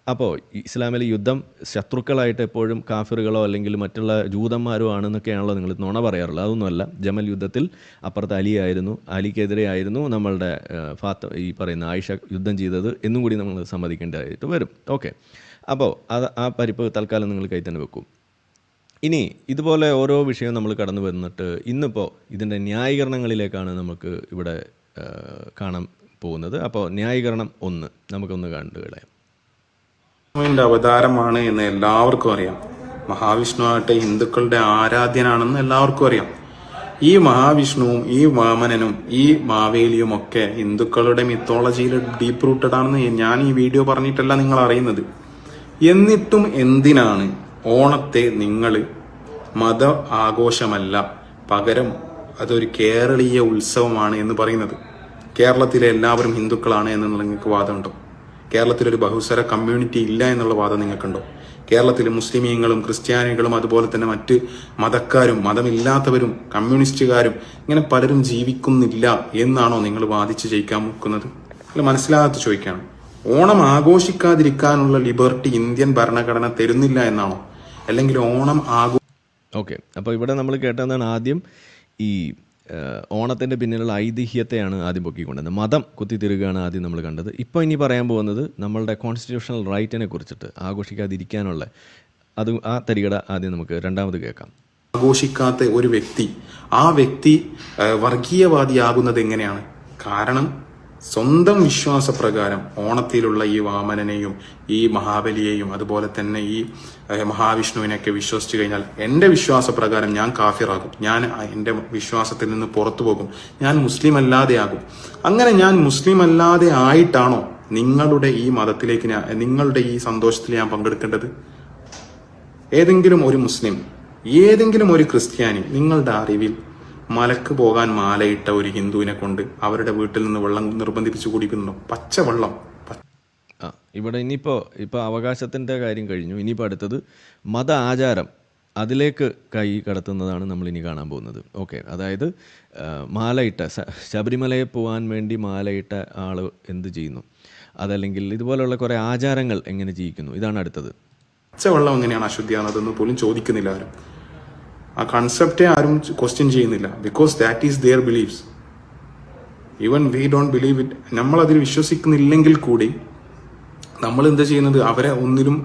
A: അപ്പോൾ ഇസ്ലാമിലെ യുദ്ധം ശത്രുക്കളായിട്ട് എപ്പോഴും കാഫിറുകളോ അല്ലെങ്കിൽ മറ്റുള്ള ജൂതന്മാരോ ആണെന്നൊക്കെയാണല്ലോ നിങ്ങൾ നുണ പറയാറുള്ളത്. അതൊന്നുമല്ല. ജമൽ യുദ്ധത്തിൽ അപ്പുറത്ത് അലിയായിരുന്നു. ആയിരുന്നു അലിക്കെതിരെ ആയിരുന്നു നമ്മളുടെ ഫാത്ത ഈ പറയുന്ന ആയിഷ യുദ്ധം ചെയ്തത് എന്നും കൂടി നമ്മൾ സമ്മതിക്കേണ്ടതായിട്ട് വരും. ഓക്കെ. അപ്പോൾ അത് ആ പരിപ്പ് തൽക്കാലം നിങ്ങൾ കൈ തന്നെ വെക്കും. ഇനി ഇതുപോലെ ഓരോ വിഷയം നമ്മൾ കടന്നു വന്നിട്ട് ഇന്നിപ്പോൾ ഇതിന്റെ ന്യായീകരണങ്ങളിലേക്കാണ് നമുക്ക് ഇവിടെ കാണാൻ പോകുന്നത്. അപ്പോൾ ന്യായീകരണം ഒന്ന് നമുക്കൊന്ന് കണ്ടു കളയാം.
F: അവതാരമാണ് എന്ന് എല്ലാവർക്കും അറിയാം. മഹാവിഷ്ണു ആകട്ടെ ഹിന്ദുക്കളുടെ ആരാധ്യനാണെന്ന് എല്ലാവർക്കും അറിയാം. ഈ മഹാവിഷ്ണുവും ഈ വാമനനും ഈ മാവേലിയും ഒക്കെ ഹിന്ദുക്കളുടെ മിത്തോളജിയിൽ ഡീപ്പ് റൂട്ടഡ് ആണെന്ന് ഞാൻ ഈ വീഡിയോ പറഞ്ഞിട്ടല്ല നിങ്ങൾ അറിയുന്നത്. എന്നിട്ടും എന്തിനാണ് ഓണത്തെ നിങ്ങൾ മത ആഘോഷമല്ല പകരം അതൊരു കേരളീയ ഉത്സവമാണ് എന്ന് പറയുന്നത്. കേരളത്തിലെ എല്ലാവരും ഹിന്ദുക്കളാണ് എന്ന് നിങ്ങൾക്ക് വാദമുണ്ടോ? കേരളത്തിലൊരു ബഹുസ്വര കമ്മ്യൂണിറ്റി ഇല്ല എന്നുള്ള വാദം നിങ്ങൾക്കുണ്ടോ? കേരളത്തിൽ മുസ്ലിമീങ്ങളും ക്രിസ്ത്യാനികളും അതുപോലെ തന്നെ മറ്റ് മതക്കാരും മതമില്ലാത്തവരും കമ്മ്യൂണിസ്റ്റുകാരും ഇങ്ങനെ പലരും ജീവിക്കുന്നില്ല എന്നാണോ നിങ്ങൾ വാദിച്ച് ജയിക്കാൻ നോക്കുന്നത്? അല്ല മനസ്സിലാകാത്ത ചോദിക്കാണ്. ഓണം ആഘോഷിക്കാതിരിക്കാനുള്ള ലിബർട്ടി ഇന്ത്യൻ ഭരണഘടന തരുന്നില്ല എന്നാണോ? അല്ലെങ്കിൽ ഓണം ആഘോ
A: ഓക്കെ. അപ്പോൾ ഇവിടെ നമ്മൾ കേട്ടതാണ് ആദ്യം ഈ ഓണത്തിന്റെ പിന്നിലുള്ള ഐതിഹ്യത്തെയാണ് ആദ്യം പൊക്കിക്കൊണ്ടത്. മതം കുത്തിത്തിരുകയാണ് ആദ്യം നമ്മൾ കണ്ടത്. ഇപ്പോൾ ഇനി പറയാൻ പോകുന്നത് നമ്മളുടെ കോൺസ്റ്റിറ്റ്യൂഷണൽ റൈറ്റിനെ കുറിച്ചിട്ട് ആഘോഷിക്കാതിരിക്കാനുള്ള അത് ആ തരികട ആദ്യം നമുക്ക് രണ്ടാമത് കേൾക്കാം.
F: ആഘോഷിക്കാത്ത ഒരു വ്യക്തി ആ വ്യക്തി വർഗീയവാദിയാകുന്നത് എങ്ങനെയാണ്? കാരണം സ്വന്തം വിശ്വാസപ്രകാരം ഓണത്തിലുള്ള ഈ വാമനനെയും ഈ മഹാബലിയെയും അതുപോലെ തന്നെ ഈ മഹാവിഷ്ണുവിനെയൊക്കെ വിശ്വസിച്ചു കഴിഞ്ഞാൽ എന്റെ വിശ്വാസപ്രകാരം ഞാൻ കാഫിറാകും. ഞാൻ എന്റെ വിശ്വാസത്തിൽ നിന്ന് പുറത്തു പോകും. ഞാൻ മുസ്ലിം അല്ലാതെയാകും അങ്ങനെ ഞാൻ മുസ്ലിം അല്ലാതെ ആയിട്ടാണോ നിങ്ങളുടെ ഈ മതത്തിലേക്ക് ഞാൻ നിങ്ങളുടെ ഈ സന്തോഷത്തിൽ ഞാൻ പങ്കെടുക്കേണ്ടത്? ഏതെങ്കിലും ഒരു മുസ്ലിം ഏതെങ്കിലും ഒരു ക്രിസ്ത്യാനി നിങ്ങളുടെ അറിവിൽ മലക്ക് പോകാൻ മാലയിട്ട ഒരു ഹിന്ദുവിനെ കൊണ്ട് അവരുടെ വീട്ടിൽ നിന്ന് വെള്ളം നിർബന്ധിപ്പിച്ചു കുടിക്കുന്നു പച്ചവെള്ളം. വെള്ളം
A: ആ ഇവിടെ ഇനിയിപ്പോൾ ഇപ്പോൾ അവകാശത്തിന്റെ കാര്യം കഴിഞ്ഞു. ഇനിയിപ്പോൾ അടുത്തത് മത ആചാരം. അതിലേക്ക് കൈ കടത്തുന്നതാണ് നമ്മൾ ഇനി കാണാൻ പോകുന്നത്. ഓക്കെ അതായത് മാലയിട്ട ശബരിമലയെ ശബരിമലയിൽ പോകാൻ വേണ്ടി മാലയിട്ട ആൾ എന്ത് ചെയ്യുന്നു? അതല്ലെങ്കിൽ ഇതുപോലുള്ള കുറേ ആചാരങ്ങൾ എങ്ങനെ ജീവിക്കുന്നു? ഇതാണ് അടുത്തത്.
F: പച്ചവെള്ളം എങ്ങനെയാണ് അശുദ്ധിയാണെന്നതൊന്നും പോലും ചോദിക്കുന്നില്ല ആരും. ആ കൺസെപ്റ്റേ ആരും ക്വസ്റ്റ്യൻ ചെയ്യുന്നില്ല. Because that is their believes even we don't believe it നമ്മൾ അതിൽ വിശ്വസിക്കുന്നില്ലെങ്കിൽ കൂടി നമ്മൾ എന്താ ചെയ്യുന്നത്? അവരെ ഒന്നിലും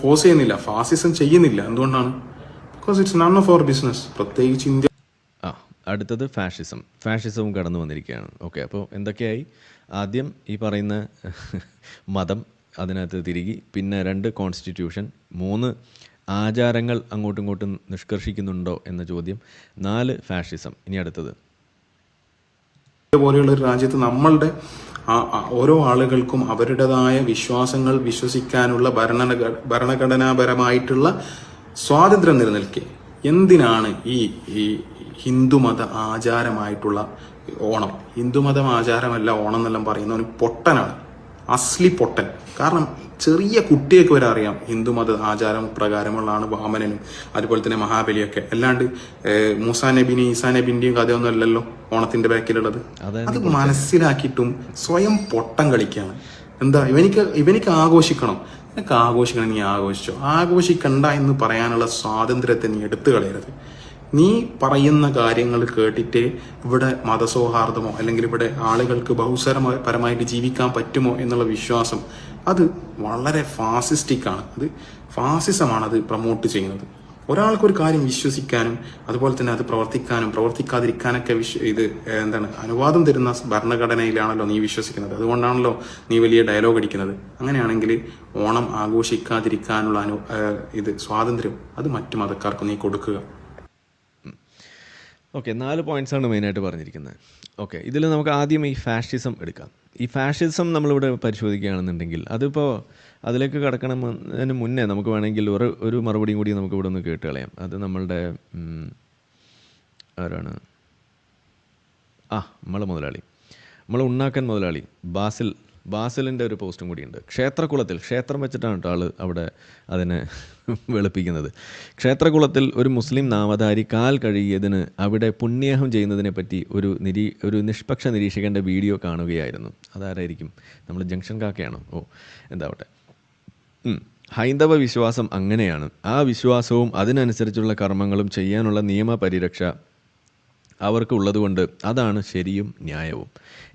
F: ഫോഴ്സ് ചെയ്യുന്നില്ല. ഫാസിസം ചെയ്യുന്നില്ല. എന്തുകൊണ്ടാണ്? Because it's none of our business പ്രത്യേകിച്ച് ഇന്ത്യ
A: അടുത്തത് ഫാഷിസം ഫാഷിസവും കടന്നു വന്നിരിക്കുകയാണ്. ഓക്കെ അപ്പോൾ എന്തൊക്കെയായി? ആദ്യം ഈ പറയുന്ന മതം അതിനകത്ത് തിരികെ. പിന്നെ രണ്ട് കോൺസ്റ്റിറ്റ്യൂഷൻ മൂന്ന് ആചാരങ്ങൾ അങ്ങോട്ടും ഇങ്ങോട്ടും നിഷ്കർഷിക്കുന്നുണ്ടോ എന്ന ചോദ്യം. നാല് ഫാഷിസം ഇനി അടുത്തത്.
F: പോലെയുള്ള ഒരു രാജ്യത്ത് നമ്മളുടെ ഓരോ ആളുകൾക്കും അവരുടേതായ വിശ്വാസങ്ങൾ വിശ്വസിക്കാനുള്ള ഭരണ ഭരണഘടനാപരമായിട്ടുള്ള സ്വാതന്ത്ര്യം നിലനിൽക്കെ. എന്തിനാണ് ഈ ഈ ഹിന്ദുമത ആചാരമായിട്ടുള്ള ഓണം? ഹിന്ദുമതം ആചാരമല്ല ഓണം എന്നെല്ലാം പറയുന്നവന് പൊട്ടനാണ്. അസ്ലി പൊട്ടൻ. കാരണം ചെറിയ കുട്ടിയൊക്കെ വരെ അറിയാം. ഹിന്ദുമത ആചാരം പ്രകാരമുള്ളതാണ് വാമനനും അതുപോലെ തന്നെ മഹാബലിയൊക്കെ. അല്ലാണ്ട് മൂസാ നബിനി ഈസാ നബിന്റെയും കഥയൊന്നും അല്ലല്ലോ ഓണത്തിന്റെ ബാക്കിലുള്ളത്. അത് മനസ്സിലാക്കിയിട്ടും സ്വയം പൊട്ടം കളിക്കുകയാണ് എന്താ ഇവനിക്ക് ഇവനിക്ക് ആഘോഷിക്കണം. നിനക്ക് ആഘോഷിക്കണം നീ ആഘോഷിച്ചോ. ആഘോഷിക്കണ്ട എന്ന് പറയാനുള്ള സ്വാതന്ത്ര്യത്തെ നീ എടുത്തു കളയരുത്. നീ പറയുന്ന കാര്യങ്ങൾ കേട്ടിട്ട് ഇവിടെ മതസൗഹാർദ്ദമോ അല്ലെങ്കിൽ ഇവിടെ ആളുകൾക്ക് ബഹുസരമായ പരമായിട്ട് ജീവിക്കാൻ പറ്റുമോ എന്നുള്ള വിശ്വാസം അത് വളരെ ഫാസിസ്റ്റിക് ആണ്. അത് ഫാസിസമാണ് അത് പ്രൊമോട്ട് ചെയ്യുന്നത്. ഒരാൾക്കൊരു കാര്യം വിശ്വസിക്കാനും അതുപോലെ തന്നെ അത് പ്രവർത്തിക്കാനും പ്രവർത്തിക്കാതിരിക്കാനൊക്കെ വിശ്വ ഇത് എന്താണ് അനുവാദം തരുന്ന ഭരണഘടനയിലാണല്ലോ നീ വിശ്വസിക്കുന്നത്. അതുകൊണ്ടാണല്ലോ നീ വലിയ ഡയലോഗ് അടിക്കുന്നത്. അങ്ങനെയാണെങ്കിൽ ഓണം ആഘോഷിക്കാതിരിക്കാനുള്ള അനു ഇത് സ്വാതന്ത്ര്യം അത് മറ്റു മതക്കാർക്ക് നീ കൊടുക്കുക.
A: ഓക്കെ നാല് പോയിന്റ്സ് ആണ് മെയിനായിട്ട് പറഞ്ഞിരിക്കുന്നത് ഓക്കെ ഇതിൽ നമുക്ക് ആദ്യം ഈ ഫാഷിസം എടുക്കാം. ഈ ഫാഷിസം നമ്മളിവിടെ പരിശോധിക്കുകയാണെന്നുണ്ടെങ്കിൽ അതിപ്പോൾ അതിലേക്ക് കടക്കണമെന്നതിന് മുന്നേ നമുക്ക് വേണമെങ്കിൽ ഒരു ഒരു മറുപടിയും കൂടി നമുക്ക് ഇവിടെ ഒന്ന് കേട്ട് കളയാം. അത് നമ്മളുടെ ആരാണ്? ആ നമ്മളെ മുതലാളി. നമ്മൾ ഉണ്ണാക്കൻ മുതലാളി ബാസിൽ ബാസിലിന്റെ ഒരു പോസ്റ്റും കൂടിയുണ്ട്. ക്ഷേത്രകുളത്തിൽ ക്ഷേത്രം വെച്ചിട്ടാണ് കേട്ടോ ആൾ അവിടെ അതിനെ വെളുപ്പിക്കുന്നത്. ക്ഷേത്രകുളത്തിൽ ഒരു മുസ്ലിം നാമധാരി കാൽ കഴുകിയതിന് അവിടെ പുണ്യാഹം ചെയ്യുന്നതിനെ പറ്റി ഒരു നിരീ ഒരു നിഷ്പക്ഷ നിരീക്ഷകന്റെ വീഡിയോ കാണുകയായിരുന്നു. അതാരായിരിക്കും? നമ്മൾ ജംഗ്ഷൻ കാക്കയാണോ? ഓ എന്താവട്ടെ. ഹൈന്ദവ വിശ്വാസം അങ്ങനെയാണ്. ആ വിശ്വാസവും അതിനനുസരിച്ചുള്ള കർമ്മങ്ങളും ചെയ്യാനുള്ള നിയമപരിരക്ഷ അവർക്കുള്ളതുകൊണ്ട് അതാണ് ശരിയും ന്യായവും.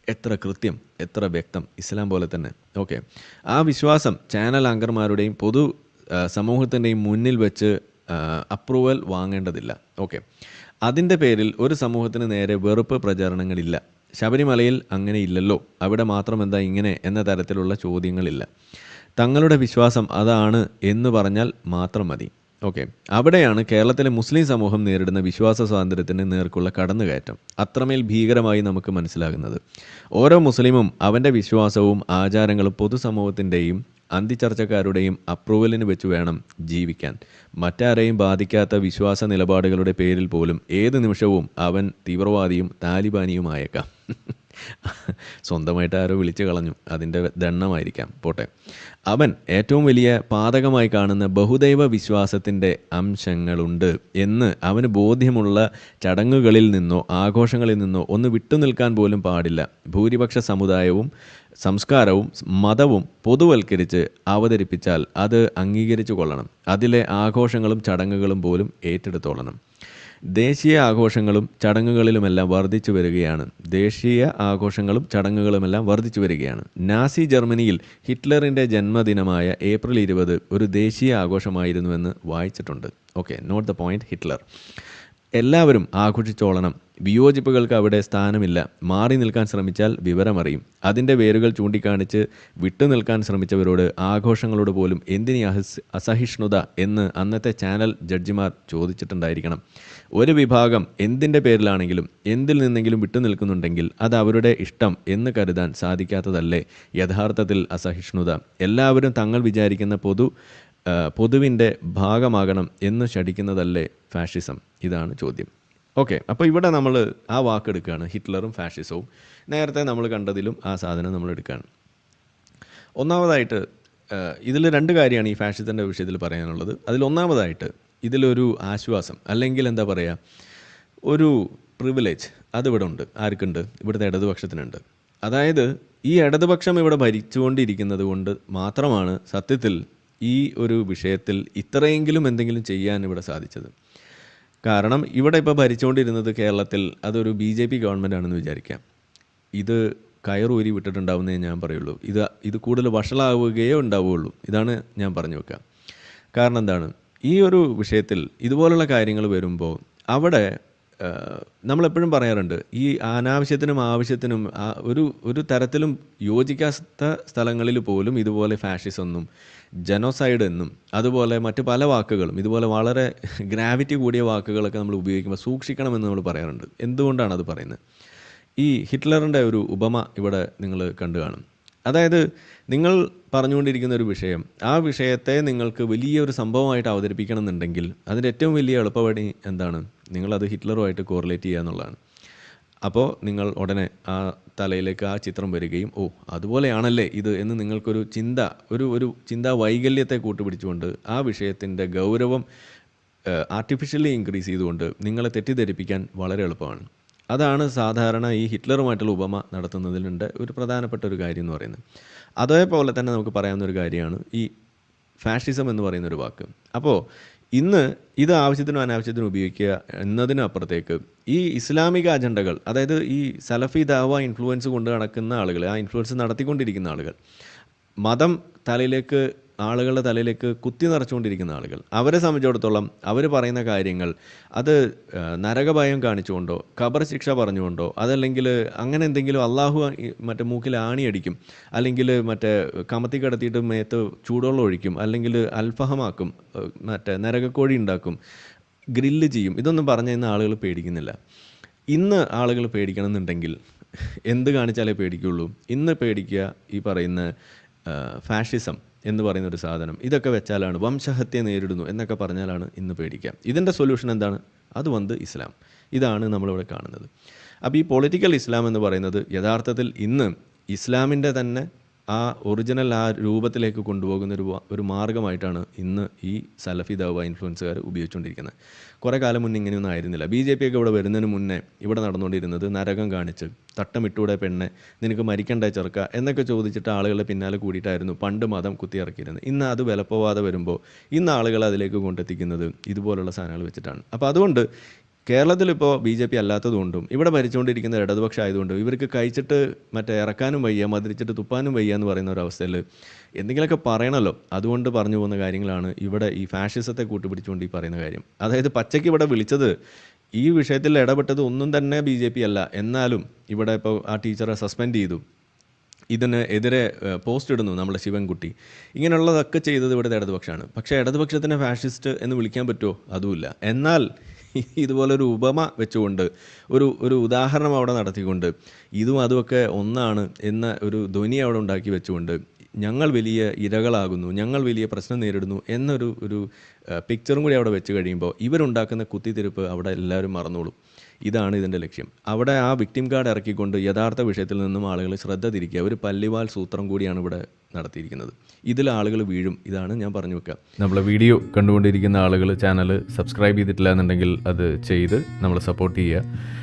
A: എത്ര കൃത്യം എത്ര വ്യക്തം ഇസ്ലാം പോലെ തന്നെ. ഓക്കെ. ആ വിശ്വാസം ചാനൽ ആങ്കർമാരുടെയും പൊതു സമൂഹത്തിന്റെയും മുന്നിൽ വെച്ച് അപ്രൂവൽ വാങ്ങേണ്ടതില്ല. ഓക്കെ. അതിന്റെ പേരിൽ ഒരു സമൂഹത്തിന് നേരെ വെറുപ്പ് പ്രചാരണങ്ങളില്ല. ശബരിമലയിൽ അങ്ങനെ ഇല്ലല്ലോ. അവിടെ മാത്രം എന്താ ഇങ്ങനെ എന്ന തരത്തിലുള്ള ചോദ്യങ്ങളില്ല. തങ്ങളുടെ വിശ്വാസം അതാണ് എന്ന് പറഞ്ഞാൽ മാത്രം മതി. ഓക്കെ. അവിടെയാണ് കേരളത്തിലെ മുസ്ലിം സമൂഹം നേരിടുന്ന വിശ്വാസ സ്വാതന്ത്ര്യത്തിന് നേർക്കുള്ള കടന്നുകയറ്റം. അത്രമേൽ ഭീകരമായി നമുക്ക് മനസ്സിലാകുന്നത്. ഓരോ മുസ്ലിമും അവന്റെ വിശ്വാസവും ആചാരങ്ങളും പൊതുസമൂഹത്തിന്റെയും അന്തിച്ചർച്ചക്കാരുടെയും അപ്രൂവലിന് വെച്ച് വേണം ജീവിക്കാൻ. മറ്റാരെയും ബാധിക്കാത്ത വിശ്വാസ നിലപാടുകളുടെ പേരിൽ പോലും ഏത് നിമിഷവും അവൻ തീവ്രവാദിയും താലിബാനിയുമായേക്കാം. സ്വന്തമായിട്ട് ആരോ വിളിച്ചു കളഞ്ഞു. അതിന്റെ ദണ്ണമായിരിക്കാം പോട്ടെ. അവൻ ഏറ്റവും വലിയ പാതകമായി കാണുന്ന ബഹുദൈവ വിശ്വാസത്തിന്റെ അംശങ്ങളുണ്ട് എന്ന് അവന് ബോധ്യമുള്ള ചടങ്ങുകളിൽ നിന്നോ ആഘോഷങ്ങളിൽ നിന്നോ ഒന്ന് വിട്ടുനിൽക്കാൻ പോലും പാടില്ല. ഭൂരിപക്ഷ സമുദായവും സംസ്കാരവും മതവും പൊതുവൽക്കരിച്ച് അവതരിപ്പിച്ചാൽ അത് അംഗീകരിച്ചു കൊള്ളണം. അതിലെ ആഘോഷങ്ങളും ചടങ്ങുകളും പോലും ഏറ്റെടുത്തോളണം. ദേശീയ ആഘോഷങ്ങളും ചടങ്ങുകളിലുമെല്ലാം വർദ്ധിച്ചു വരികയാണ്. ദേശീയ ആഘോഷങ്ങളും ചടങ്ങുകളുമെല്ലാം വർദ്ധിച്ചു വരികയാണ്. നാസി ജർമ്മനിയിൽ ഹിറ്റ്ലറിന്റെ ജന്മദിനമായ ഏപ്രിൽ ഇരുപത് ഒരു ദേശീയ ആഘോഷമായിരുന്നുവെന്ന് വായിച്ചിട്ടുണ്ട്. Okay not the point Hitler. എല്ലാവരും ആഘോഷിച്ചോളണം. വിയോജിപ്പുകൾക്ക് അവിടെ സ്ഥാനമില്ല. മാറി നിൽക്കാൻ ശ്രമിച്ചാൽ വിവരമറിയും. അതിന്റെ വേരുകൾ ചൂണ്ടിക്കാണിച്ച് വിട്ടുനിൽക്കാൻ ശ്രമിച്ചവരോട് ആഘോഷങ്ങളോട് പോലും എന്തിനീ അസഹിഷ്ണുത എന്ന് അന്നത്തെ ചാനൽ ജഡ്ജിമാർ ചോദിച്ചിട്ടുണ്ടായിരിക്കണം. ഒരു വിഭാഗം എന്തിന്റെ പേരിലാണെങ്കിലും എന്തിൽ നിന്നെങ്കിലും വിട്ടുനിൽക്കുന്നുണ്ടെങ്കിൽ അത് അവരുടെ ഇഷ്ടം എന്ന് കരുതാൻ സാധിക്കാത്തതല്ലേ യഥാർത്ഥത്തിൽ അസഹിഷ്ണുത. എല്ലാവരും തങ്ങൾ വിചാരിക്കുന്ന പൊതു പൊതുവിന്റെ ഭാഗമാകണം എന്ന് ശഠിക്കുന്നതല്ലേ ഫാഷിസം? ഇതാണ് ചോദ്യം. ഓക്കെ അപ്പോൾ ഇവിടെ നമ്മൾ ആ വാക്കെടുക്കുകയാണ് ഹിറ്റ്ലറും ഫാഷിസവും. നേരത്തെ നമ്മൾ കണ്ടതിലും ആ സാധനം നമ്മൾ എടുക്കുകയാണ്. ഒന്നാമതായിട്ട് ഇതിൽ രണ്ട് കാര്യമാണ് ഈ ഫാഷിസത്തിന്റെ വിഷയത്തിൽ പറയാനുള്ളത്. അതിൽ ഒന്നാമതായിട്ട് ഇതിലൊരു ആശ്വാസം അല്ലെങ്കിൽ എന്താ പറയുക ഒരു പ്രിവിലേജ് അതിവിടെ ഉണ്ട് ആർക്കുണ്ട്? ഇവിടുത്തെ ഇടതുപക്ഷത്തിനുണ്ട്. അതായത് ഈ ഇടതുപക്ഷം ഇവിടെ ഭരിച്ചുകൊണ്ടിരിക്കുന്നത് കൊണ്ട് മാത്രമാണ് സത്യത്തിൽ ഈ ഒരു വിഷയത്തിൽ ഇത്രയെങ്കിലും എന്തെങ്കിലും ചെയ്യാൻ ഇവിടെ സാധിച്ചത്. കാരണം ഇവിടെ ഇപ്പോൾ ഭരിച്ചുകൊണ്ടിരുന്നത് കേരളത്തിൽ അതൊരു ബി ജെ പി ഗവൺമെന്റ് ആണെന്ന് വിചാരിക്കാം. ഇത് കയറൂരി വിട്ടിട്ടുണ്ടാവുന്നേ ഞാൻ പറയുള്ളൂ. ഇത് ഇത് കൂടുതൽ വഷളാവുകയേ ഉണ്ടാവുകയുള്ളൂ. ഇതാണ് ഞാൻ പറഞ്ഞു വെക്കുക. കാരണം എന്താണ്? ഈ ഒരു വിഷയത്തിൽ ഇതുപോലുള്ള കാര്യങ്ങൾ വരുമ്പോൾ അവിടെ നമ്മളെപ്പോഴും പറയാറുണ്ട് ഈ അനാവശ്യത്തിനും ആവശ്യത്തിനും ഒരു ഒരു തരത്തിലും യോജിക്കാത്ത സ്ഥലങ്ങളിൽ പോലും ഇതുപോലെ ഫാഷിസം എന്നും ജനോസൈഡ് എന്നും അതുപോലെ മറ്റു പല വാക്കുകളും ഇതുപോലെ വളരെ ഗ്രാവിറ്റി കൂടിയ വാക്കുകളൊക്കെ നമ്മൾ ഉപയോഗിക്കുമ്പോൾ സൂക്ഷിക്കണമെന്ന് നമ്മൾ പറയാറുണ്ട്. എന്തുകൊണ്ടാണ് അത് പറയുന്നത്? ഈ ഹിറ്റ്ലറിന്റെ ഒരു ഉപമ ഇവിടെ നിങ്ങൾ കണ്ടു കാണും. അതായത് നിങ്ങൾ പറഞ്ഞുകൊണ്ടിരിക്കുന്ന ഒരു വിഷയം ആ വിഷയത്തെ നിങ്ങൾക്ക് വലിയൊരു സംഭവമായിട്ട് അവതരിപ്പിക്കണം എന്നുണ്ടെങ്കിൽ അതിന്റെ ഏറ്റവും വലിയ എളുപ്പവഴി എന്താണ്? നിങ്ങളത് ഹിറ്റ്ലറുമായിട്ട് കോറിലേറ്റ് ചെയ്യുക എന്നുള്ളതാണ്. അപ്പോൾ നിങ്ങൾ ഉടനെ ആ തലയിലേക്ക് ആ ചിത്രം വരികയും ഓ അതുപോലെയാണല്ലേ ഇത് എന്ന് നിങ്ങൾക്കൊരു ചിന്ത ഒരു ഒരു ചിന്താ വൈകല്യത്തെ കൂട്ടുപിടിച്ചുകൊണ്ട് ആ വിഷയത്തിന്റെ ഗൗരവം ആർട്ടിഫിഷ്യലി ഇൻക്രീസ് ചെയ്തുകൊണ്ട് നിങ്ങളെ തെറ്റിദ്ധരിപ്പിക്കാൻ വളരെ എളുപ്പമാണ്. അതാണ് സാധാരണ ഈ ഹിറ്റ്ലറുമായിട്ടുള്ള ഉപമ നടത്തുന്നതിലുണ്ട് ഒരു പ്രധാനപ്പെട്ട ഒരു കാര്യം എന്ന് പറയുന്നത്. അതേപോലെ തന്നെ നമുക്ക് പറയാവുന്ന ഒരു കാര്യമാണ് ഈ ഫാഷിസം എന്ന് പറയുന്ന ഒരു വാക്ക്. അപ്പോൾ ഇന്ന് ഇത് ആവശ്യത്തിനും അനാവശ്യത്തിനും ഉപയോഗിക്കുക എന്നതിനപ്പുറത്തേക്ക് ഈ ഇസ്ലാമിക അജണ്ടകൾ അതായത് ഈ സലഫി ദാവ ഇൻഫ്ലുവൻസ് കൊണ്ട് നടക്കുന്ന ആളുകൾ ആ ഇൻഫ്ലുവൻസ് നടത്തിക്കൊണ്ടിരിക്കുന്ന ആളുകൾ മതം തലയിലേക്ക് ആളുകളുടെ തലയിലേക്ക് കുത്തി നിറച്ചുകൊണ്ടിരിക്കുന്ന ആളുകൾ. അവരെ സംബന്ധിച്ചിടത്തോളം അവർ പറയുന്ന കാര്യങ്ങൾ അത് നരകഭയം കാണിച്ചുകൊണ്ടോ ഖബർ ശിക്ഷ പറഞ്ഞുകൊണ്ടോ അതല്ലെങ്കിൽ അങ്ങനെ എന്തെങ്കിലും അള്ളാഹു മറ്റേ മൂക്കിൽ ആണിയടിക്കും അല്ലെങ്കിൽ മറ്റേ കമത്തി കിടത്തിയിട്ട് മേത്ത് ചൂടുവെള്ളം ഒഴിക്കും അല്ലെങ്കിൽ അൽഫഹമാക്കും മറ്റേ നരകക്കോഴി ഉണ്ടാക്കും ഗ്രില്ല് ചെയ്യും ഇതൊന്നും പറഞ്ഞ ഇന്ന് ആളുകൾ പേടിക്കുന്നില്ല. ഇന്ന് ആളുകൾ പേടിക്കണം എന്നുണ്ടെങ്കിൽ എന്ത് കാണിച്ചാലേ പേടിക്കുള്ളൂ? ഇന്ന് പേടിക്കുക ഈ പറയുന്ന ഫാഷിസം. എന്ന് പറയുന്ന ഒരു സാധനം. ഇതൊക്കെ വെച്ചാലാണ് വംശഹത്യ നേരിടുന്നു എന്നൊക്കെ പറഞ്ഞാലാണ് ഇന്ന് പേടിക്കുക ഇതിന്റെ സൊല്യൂഷൻ എന്താണ്? അത് വന്ന് ഇസ്ലാം. ഇതാണ് നമ്മളിവിടെ കാണുന്നത്. അപ്പോൾ ഈ പൊളിറ്റിക്കൽ ഇസ്ലാം എന്ന് പറയുന്നത് യഥാർത്ഥത്തിൽ ഇന്ന് ഇസ്ലാമിന്റെ തന്നെ ആ ഒറിജിനൽ ആ രൂപത്തിലേക്ക് കൊണ്ടുപോകുന്ന ഒരു ഒരു മാർഗമായിട്ടാണ് ഇന്ന് ഈ സലഫി ദവ ഇൻഫ്ലുവൻസുകാർ ഉപയോഗിച്ചുകൊണ്ടിരിക്കുന്നത്. കുറേ കാലം മുന്നേ ഇങ്ങനെയൊന്നും ആയിരുന്നില്ല. ബി ജെ പി ഒക്കെ ഇവിടെ വരുന്നതിന് മുന്നേ ഇവിടെ നടന്നുകൊണ്ടിരുന്നത് നരകം കാണിച്ച് തട്ടമിട്ടൂടെ പെണ്ണെ നിനക്ക് മരിക്കണ്ട ചെറുക്ക എന്നൊക്കെ ചോദിച്ചിട്ട് ആളുകളെ പിന്നാലെ കൂടിയിട്ടായിരുന്നു പണ്ട് മതം കുത്തിയിറക്കിയിരുന്നത്. ഇന്ന് അത് വിലപ്പോവാതെ വരുമ്പോൾ ഇന്ന് ആളുകൾ അതിലേക്ക് കൊണ്ടെത്തിക്കുന്നത് ഇതുപോലുള്ള സാധനങ്ങൾ വെച്ചിട്ടാണ്. അപ്പോൾ അതുകൊണ്ട് കേരളത്തിലിപ്പോൾ ബി ജെ പി അല്ലാത്തതുകൊണ്ടും ഇവിടെ ഭരിച്ചുകൊണ്ടിരിക്കുന്ന ഇടതുപക്ഷം ആയതുകൊണ്ടും ഇവർക്ക് കഴിച്ചിട്ട് മറ്റേ ഇറക്കാനും വയ്യ മതിരിച്ചിട്ട് തുപ്പാനും വയ്യ എന്ന് പറയുന്ന ഒരു അവസ്ഥയിൽ എന്തെങ്കിലുമൊക്കെ പറയണമല്ലോ അതുകൊണ്ട് പറഞ്ഞു പോകുന്ന കാര്യങ്ങളാണ് ഇവിടെ ഈ ഫാഷിസത്തെ കൂട്ടുപിടിച്ചുകൊണ്ട് ഈ പറയുന്ന കാര്യം. അതായത് പച്ചയ്ക്ക് ഇവിടെ വിളിച്ചത് ഈ വിഷയത്തിൽ ഇടപെട്ടത് ഒന്നും തന്നെ ബി ജെ പി അല്ല. എന്നാലും ഇവിടെ ഇപ്പോൾ ആ ടീച്ചറെ സസ്പെൻഡ് ചെയ്തു. ഇതിന് എതിരെ പോസ്റ്റ് ഇടുന്നു നമ്മുടെ ശിവൻകുട്ടി. ഇങ്ങനെയുള്ളതൊക്കെ ചെയ്തത് ഇവിടുത്തെ ഇടതുപക്ഷമാണ്. പക്ഷേ ഇടതുപക്ഷത്തിനെ ഫാഷിസ്റ്റ് എന്ന് വിളിക്കാൻ പറ്റുമോ? അതുമില്ല. എന്നാൽ ഇതുപോലൊരു ഉപമ വെച്ചുകൊണ്ട് ഒരു ഒരു ഉദാഹരണം അവിടെ നടത്തിക്കൊണ്ട് ഇതും അതുമൊക്കെ ഒന്നാണ് എന്ന ഒരു ധ്വനി അവിടെ ഉണ്ടാക്കി വെച്ചുകൊണ്ട് ഞങ്ങൾ വലിയ ഇരകളാകുന്നു ഞങ്ങൾ വലിയ പ്രശ്നം നേരിടുന്നു എന്നൊരു ഒരു പിക്ചറും കൂടി അവിടെ വെച്ച് കഴിയുമ്പോൾ ഇവരുണ്ടാക്കുന്ന കുത്തിത്തിരിപ്പ് അവിടെ എല്ലാവരും മറന്നോളും. ഇതാണ് ഇതിന്റെ ലക്ഷ്യം. അവിടെ ആ വിക്ടിം കാർഡ് ഇറക്കിക്കൊണ്ട് യഥാർത്ഥ വിഷയത്തിൽ നിന്നും ആളുകൾ ശ്രദ്ധ തിരിക്കുക. ഒരു പല്ലിവാൽ സൂത്രം കൂടിയാണ് ഇവിടെ നടത്തിയിരിക്കുന്നത്. ഇതിൽ ആളുകൾ വീഴും. ഇതാണ് ഞാൻ പറഞ്ഞു വെക്കുക. നമ്മളെ വീഡിയോ കണ്ടുകൊണ്ടിരിക്കുന്ന ആളുകൾ ചാനൽ സബ്സ്ക്രൈബ് ചെയ്തിട്ടില്ല എന്നുണ്ടെങ്കിൽ അത് ചെയ്ത് നമ്മൾ സപ്പോർട്ട് ചെയ്യുക.